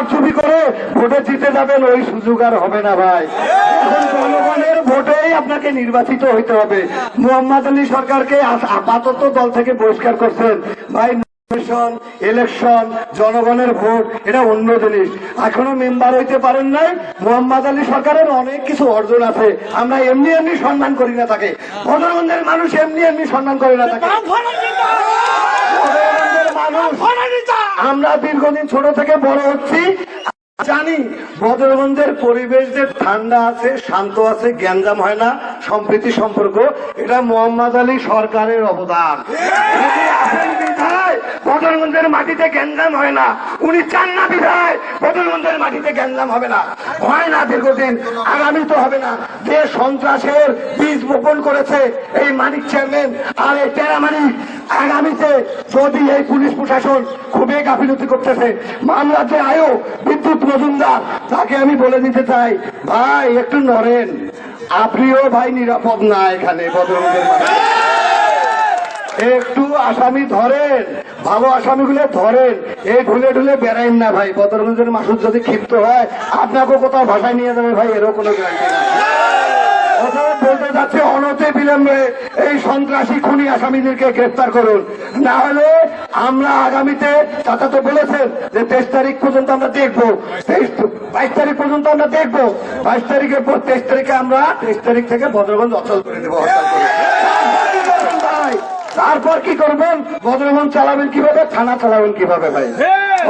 কারচুপি করে ভোটে জিতে যাবেন ওই সুযোগ আর হবে না ভাই। এখন জনগণের ভোটেই আপনাকে নির্বাচিত হইতে হবে। মোহাম্মদ আলী সরকারকে আপাতত দল থেকে বহিষ্কার করছেন। ভাই ইলেকশন ইলেকশন জনগণের ভোট এটা অন্য জিনিস। এখনও মেম্বার হইতে পারেন নাই। মোহাম্মদ আলী সরকারের অনেক কিছু অর্জন আছে। আমরা এমনি এমনি সম্মান করি না তাকে। ভদ্রগঞ্জের মানুষ এমনি এমনি সম্মান করে না তাকে। মানুষ। আমরা দীর্ঘদিন ছোট থেকে বড় হচ্ছি। জানি বদরগঞ্জের পরিবেশ যে ঠান্ডা আছে, শান্ত আছে জ্ঞানজাম হয় না, সম্প্রীতি সম্পর্ক। এটা মোহাম্মদ আলী সরকারের অবদান। বদরগঞ্জের মাটিতে গ্যাঞ্জাম হয় না। উনি চান না বিধায় বদরগঞ্জের মাটিতে গ্যাঞ্জাম হবে না। হয় না দীর্ঘদিন, আগামী তো হবে না। যে সন্ত্রাসের বীজ বপন করেছে এই মানিক চেয়ারম্যান আর এই টেরা মানিক, আগামীতে যদি এই পুলিশ প্রশাসন খুবই গাফিলতি করতেছে মামলাতে আয়ো, বিদ্যুৎ মজুমদার, তাকে আমি বলে দিতে চাই, ভাই, একটু নড়েন। আপনিও ভাই নিরাপদ না এখানে বদরগঞ্জের মাঠে। একটু আসামি ধরেন, ভালো আসামিগুলো ধরেন। এই ঢুলে ঢুলে বেড়াইন না ভাই, বদরগঞ্জের মাসুদ যদি ক্ষিপ্ত হয় আপনাকে কোথাও ভাষায় নিয়ে যাবে ভাই, এরও কোনো বলতে যাচ্ছে, অনতে বিলম্বে এই সন্ত্রাসী খুনি আসামিদেরকে গ্রেফতার করুন। না হলে আমরা আগামীতে, চাচা তো বলেছেন যে তেইশ তারিখ পর্যন্ত আমরা দেখব। বাইশ তারিখ পর্যন্ত আমরা দেখব। বাইশ তারিখের পর তেইশ তারিখে আমরা, তেইশ তারিখ থেকে ভদ্রগঞ্জ অচল করে দেবো হরতাল করে। তারপর কি করবেন ভাই? তারপর কি করবেন ভদ্রগঞ্জ চালাবেন কীভাবে? থানা চালাবেন কীভাবে ভাই?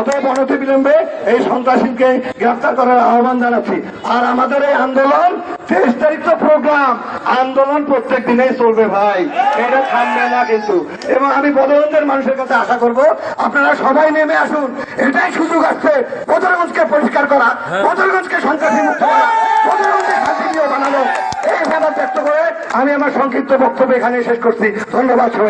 অতএব অনতি বিলম্বে এই সন্ত্রাসীকে গ্রেফতার করার আহ্বান জানাচ্ছি। আর আমাদের এই আন্দোলন তেইশ তারিখ তো প্রোগ্রাম। আন্দোলন প্রত্যেক দিনেই চলবে ভাই। এটা থামবে না কিন্তু। এবং আমি বদরগঞ্জের মানুষের কাছে আশা করব আপনারা সবাই নেমে আসুন। এটাই সুযোগ আসছে। বদরগঞ্জকে পরিষ্কার করা বদরগঞ্জকে সন্ত্রাসী মুক্ত করা বদরগঞ্জকে শান্তিপ্রিয় বানানো। এই ভাবা ব্যক্ত করে আমি আমার সংক্ষিপ্ত বক্তব্য এখানে শেষ করছি। ধন্যবাদ।